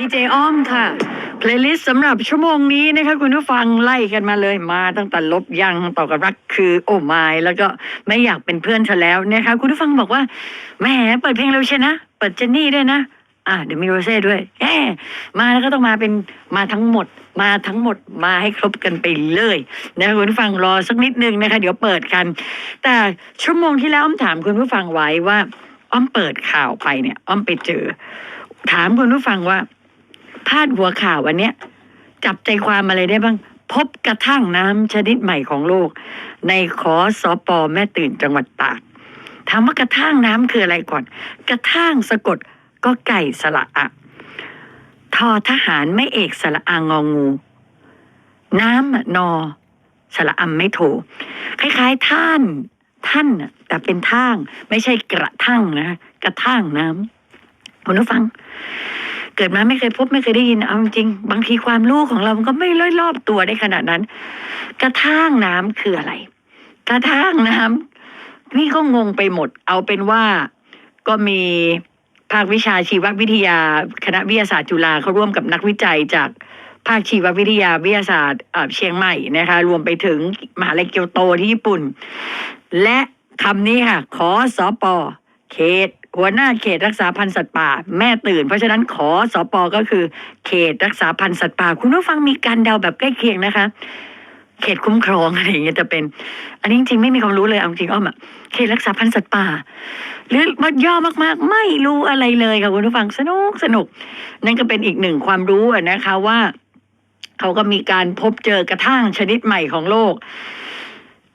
ดีเจอ้อมค่ะ เพลย์ลิสต์สำหรับชั่วโมงนี้นะคะคุณผู้ฟังไล่กันมาเลยมาตั้งแต่ลบยังต่อกับรักคือโอ้ไม้แล้วก็ไม่อยากเป็นเพื่อนเธอแล้วนะคะคุณผู้ฟังบอกว่าแหมเปิดเพลงเร็วใช่นะ เปิดเจนนี่ด้วยนะอะเดี๋ยวมีโรเซ่ด้วยแหมมาแล้วก็ต้องมาเป็นมาทั้งหมดมาทั้งหมดมาให้ครบกันไปเลยนะคะคุณผู้ฟังรอสักนิดนึงนะคะ เดี๋ยวเปิดกัน แต่ชั่วโมงที่แล้วอ้อมถามคุณผู้ฟังไว้ว่า อ้อมเปิดข่าวไปเนี่ย อ้อมไปเจอ ถามคุณผู้ฟังว่า พาดหัวข่าววันเนี้ยจับใจความอะไรได้บ้าง พบกระทั่งน้ำชนิดใหม่ของโลก ในขอสอปอแม่ตื่นจังหวัดตากถามว่ากระทั่งน้ำคืออะไรก่อน กระทั่งสะกดก็ไก่สระอะทอทหารไม่เอกสระอางองู น้ำอะนอสระอำไม่โทคล้ายๆ ท่าน ท่านน่ะแต่เป็นท่าง ไม่ใช่กระทั่งนะ กระทั่งน้ำคุณผู้ฟัง เกิดมาไม่เคยพบไม่เคยได้ยินเอาจริงบางทีความรู้ของเรามันก็ไม่ร้อยรอบตัวได้ขนาดนั้น กระทั่งน้ำคืออะไร กระทั่งน้ำนี่ก็งงไปหมด เอาเป็นว่าก็มีภาควิชาชีววิทยา คณะวิทยาศาสตร์จุฬาเขาร่วมกับนักวิจัยจากภาคชีววิทยาวิทยาศาสตร์เอ่อเชียงใหม่นะคะ รวมไปถึงมหาลัยเกียวโตที่ญี่ปุ่น และคำนี้ค่ะขอสอปอเขต หัวหน้าเขตรักษาพันธุ์สัตว์ป่า แม่ตื่น เพราะฉะนั้นขอสอปอก็คือ เขตรักษาพันธุ์สัตว์ป่า คุณผู้ฟังมีการเดาแบบใกล้เคียงนะคะ เขตคุ้มครองอะไรอย่างเงี้ยจะเป็น อันนี้จริงๆไม่มีความรู้เลยเอาจริงอ้อมอะเขตรักษาพันธุ์สัตว์ป่า หรือมันย่อมากๆ ไม่รู้อะไรเลยค่ะคุณผู้ฟังสนุกสนุก นั่นก็เป็นอีกหนึ่งความรู้นะคะว่าเขาก็มีการพบเจอกระทั่งชนิดใหม่ของโลก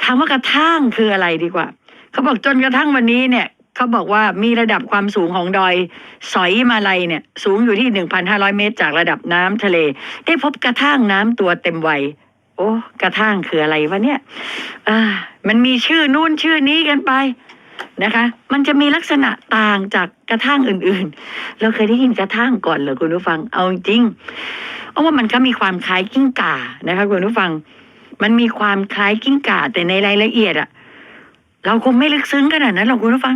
ถามว่ากระทั่งคืออะไรดีกว่า เขาบอกจนกระทั่งวันนี้เนี่ย เขาบอกว่ามีระดับความสูงของดอยสอยมาลัยเนี่ย สูงอยู่ที่ 1,500 เมตร จากระดับน้ำทะเล ได้พบกระทั่งน้ำตัวเต็มวัยโอ้กระทั่งคืออะไรวะเนี่ยอ่ามันมีชื่อนู่นชื่อนี้กันไปนะคะ มันจะมีลักษณะต่างจากกระทั่งอื่นๆ เราเคยได้ยินกระทั่งก่อนเหรอคุณผู้ฟัง เอาจริงเพราะว่ามันก็มีความคล้ายกิ้งก่านะคะคุณผู้ฟัง มันมีความคล้ายกิ้งก่าแต่ในรายละเอียดอะเราคงไม่ลึกซึ้งขนาดนั้นหรอกคุณผู้ฟัง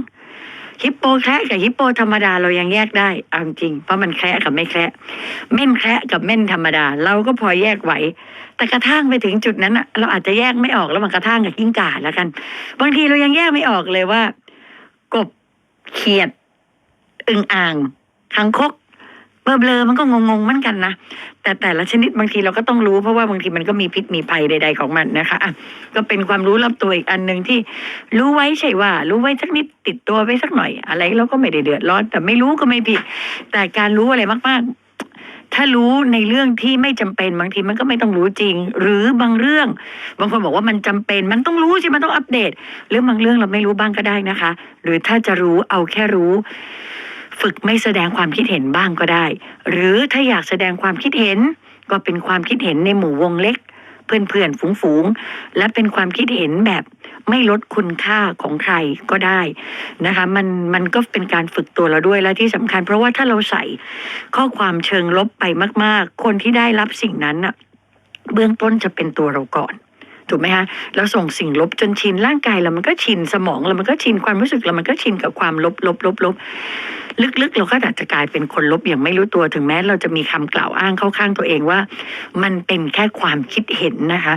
ฮิปโปแคระกับฮิปโปธรรมดาเรายังแยกได้เอาจริง เพราะมันแคระกับไม่แคระเม่นแคระกับเม่นธรรมดา เราก็พอแยกไหว แต่กระทั่งไปถึงจุดนั้นอะเราอาจจะแยกไม่ออกแล้วมันกระทั่งกับกิ้งก่าแล้วกัน บางทีเรายังแยกไม่ออกเลยว่า กบเขียด อึ่งอ่างคังคก เบลอเบลอๆมันก็งงๆเหมือนกันนะแต่แต่ละชนิดบางทีเราก็ต้องรู้เพราะว่าบางทีมันก็มีพิษมีภัยใด ๆของมันนะคะอะก็เป็นความรู้รอบตัวอีกอันหนึ่งที่ รู้ไว้ใช่ว่า รู้ไว้สักนิดติดตัวไว้สักหน่อย อะไรเราก็ไม่ได้เดือดร้อน แต่ไม่รู้ก็ไม่ผิด แต่การรู้อะไรมากๆ ถ้ารู้ในเรื่องที่ไม่จำเป็นบางทีมันก็ไม่ต้องรู้จริง หรือบางเรื่อง บางคนบอกว่ามันจำเป็น มันต้องรู้สิมันต้องอัปเดตเรื่องบางเรื่องเราไม่รู้บ้างก็ได้นะคะ หรือถ้าจะรู้เอาแค่รู้ ฝึกไม่แสดงความคิดเห็นบ้างก็ได้ หรือถ้าอยากแสดงความคิดเห็น ก็เป็นความคิดเห็นในหมู่วงเล็ก เพื่อนๆฝูงๆและเป็นความคิดเห็นแบบไม่ลดคุณค่าของใครก็ได้นะคะมันมันก็เป็นการฝึกตัวเราด้วยและที่สำคัญ เพราะว่าถ้าเราใส่ข้อความเชิงลบไปมาก ๆ คนที่ได้รับสิ่งนั้นน่ะเบื้องต้นจะเป็นตัวเราก่อน ถูกไหมคะแล้วส่งสิ่งลบจนชินร่างกายเรามันก็ชินสมองเรามันก็ชินความรู้สึกเรามันก็ชินกับความลบลบลบลบลึกๆ เราก็อาจจะกลายเป็นคนลบอย่างไม่รู้ตัวถึงแม้เราจะมีคำกล่าวอ้างเข้าข้างตัวเองว่า มันเป็นแค่ความคิดเห็นนะคะ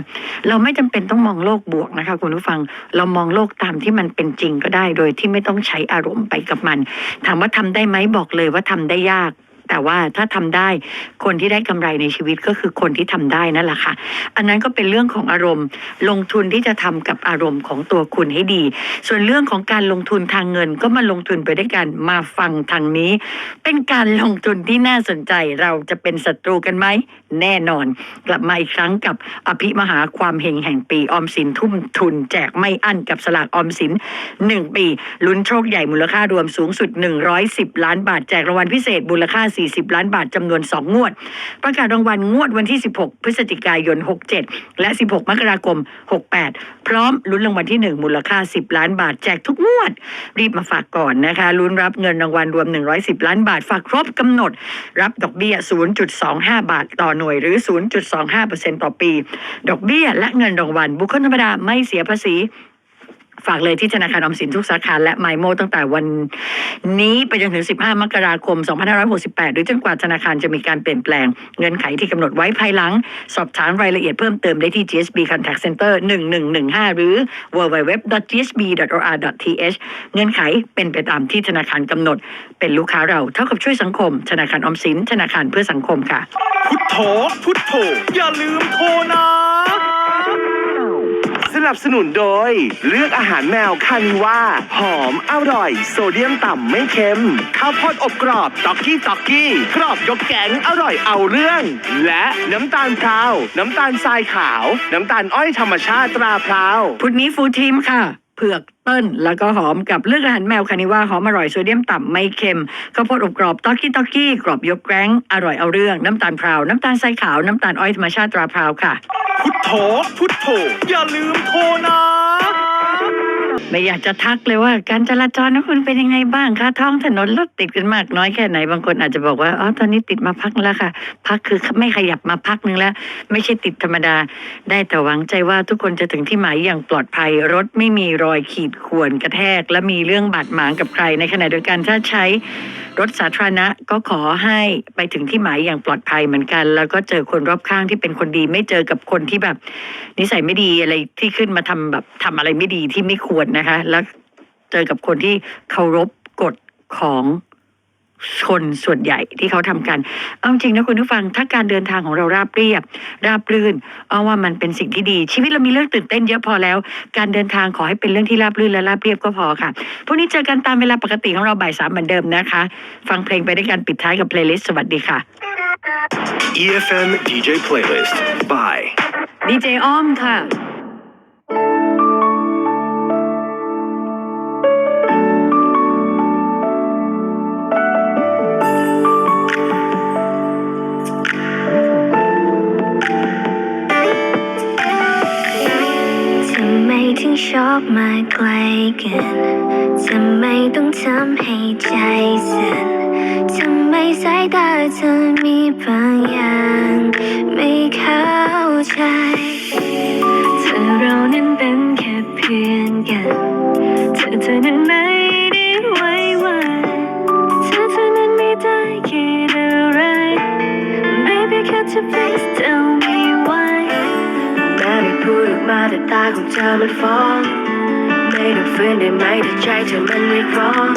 เราไม่จำเป็นต้องมองโลกบวกนะคะคุณผู้ฟังเรามองโลกตามที่มันเป็นจริงก็ได้ โดยที่ไม่ต้องใช้อารมณ์ไปกับมัน ถามว่าทำได้ไหมบอกเลยว่าทำได้ยาก แต่ว่าถ้าทำได้คนที่ได้กำไรในชีวิตก็คือคนที่ทำได้นั่นแหละค่ะ อันนั้นก็เป็นเรื่องของอารมณ์ ลงทุนที่จะทำกับอารมณ์ของตัวคุณให้ดี ส่วนเรื่องของการลงทุนทางเงินก็มาลงทุนไปด้วยกันมาฟังทางนี้ เป็นการลงทุนที่น่าสนใจเราจะเป็นศัตรูกันไหมแน่นอน กลับมาอีกครั้งกับอภิมหาความเฮงแห่งปีออมสินทุ่มทุน แจกไม่อั้นกับสลากออมสินหนึ่งปีลุ้นโชคใหญ่มูลค่ารวมสูงสุด 110 ล้านบาทแจกรางวัลพิเศษมูลค่า40 ล้านบาทจำนวน 2 งวด ประกาศรางวัลงวดวันที่ 16 พฤศจิกายน 67 และ 16 มกราคม 68 พร้อมลุ้นรางวัลที่ 1 มูลค่า 10 ล้านบาทแจกทุกงวด รีบมาฝากก่อนนะคะลุ้นรับเงินรางวัลรวม 110 ล้านบาท ฝากครบกำหนด รับดอกเบี้ย 0.25 บาทต่อหน่วยหรือ 0.25%ต่อปี ดอกเบี้ยและเงินรางวัลบุคคลธรรมดาไม่เสียภาษี ฝากเลยที่ธนาคารออมสินทุกสาขาและไมโมตั้งแต่วันนี้ไปจนถึง 15 มกราคม 2568 หรือจนกว่าธนาคารจะมีการเปลี่ยนแปลงเงื่อนไขที่กำหนดไว้ภายหลัง สอบถามรายละเอียดเพิ่มเติมได้ที่ GSB Contact Center 1115 หรือ www.gsb.or.th เงื่อนไขเป็นไปตามที่ธนาคารกำหนด เป็นลูกค้าเราเท่ากับช่วยสังคม ธนาคารออมสิน ธนาคารเพื่อสังคมค่ะ พุทโธพุทโธอย่าลืมโทรนะ นับสนุนโดย เลือกอาหารแมวคานิว่า หอมอร่อย โซเดียมต่ำไม่เค็ม ข้าวโพดอบกรอบต็อกกี้ต็อกกี้ กรอบยกแกงอร่อยเอาเรื่อง และน้ำตาลพราว น้ำตาลทรายขาว น้ำตาลอ้อยธรรมชาติตราพราวพุธนี้ฟูลทีมค่ะ ผือกเติ้ลแล้วก็หอมกับเลือกอาหารแมวคานิว่าหอมอร่อยโซเดียมต่ำไม่เค็มข้าวโพดอบกรอบต็อกกี้ต็อกกี้กรอบยกแกร้งอร่อยเอาเรื่องน้ำตาลพราวน้ำตาลทรายขาวน้ำตาลอ้อยธรรมชาติตราพราวค่ะ พุทโธพุทโธอย่าลืมโทรนะ ไม่อยากจะทักเลยว่า การจราจรนะคุณเป็นยังไงบ้างคะท้องถนนรถติดกันมากน้อยแค่ไหนบางคนอาจจะบอกว่าอ๋อตอนนี้ติดมาพักแล้วค่ะ พักคือไม่ขยับมาพักนึงแล้ว ไม่ใช่ติดธรรมดา ได้แต่หวังใจว่าทุกคนจะถึงที่หมายอย่างปลอดภัย รถไม่มีรอยขีดข่วนกระแทก และมีเรื่องบาดหมางกับใครในขณะเดียวกันถ้าใช้รถสาธารณะก็ขอให้ไปถึงที่หมายอย่างปลอดภัยเหมือนกัน แล้วก็เจอคนรอบข้างที่เป็นคนดี ไม่เจอกับคนที่แบบ นิสัยไม่ดีอะไรที่ขึ้นมาทำแบบทำอะไรไม่ดีที่ไม่ควรนะคะแล้วเจอกับคนที่เคารพกฎของคนส่วนใหญ่ที่เขาทำกัน เอาจริงนะคุณผู้ฟัง ถ้าการเดินทางของเราราบเรียบ ราบรื่น เอาว่ามันเป็นสิ่งที่ดี ชีวิตเรามีเรื่องตื่นเต้นเยอะพอแล้ว การเดินทางขอให้เป็นเรื่องที่ราบรื่นและราบเรียบก็พอค่ะพรุ่งนี้เจอกันตามเวลาปกติของเราบ่ายสามเหมือนเดิมนะคะ ฟังเพลงไปด้วยกันปิดท้ายกับเพลย์ลิสต์สวัสดีค่ะ EFM DJ Playlist by ดีเจอ้อมค่ะ ถึงชอบมาไกลกันทำไมต้องทำให้ใจสั่นทำไมสายตาเธอมีบางอย่าง ไม่เข้าใจ แต่ตาของเธอมันฟ้องไม่ต้องฝืนได้ไหมถ้าใจเธอมันเรียกร้อง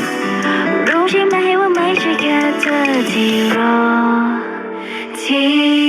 รู้ใช่ไหมว่าไม่ใช่แค่เธอที่รอที่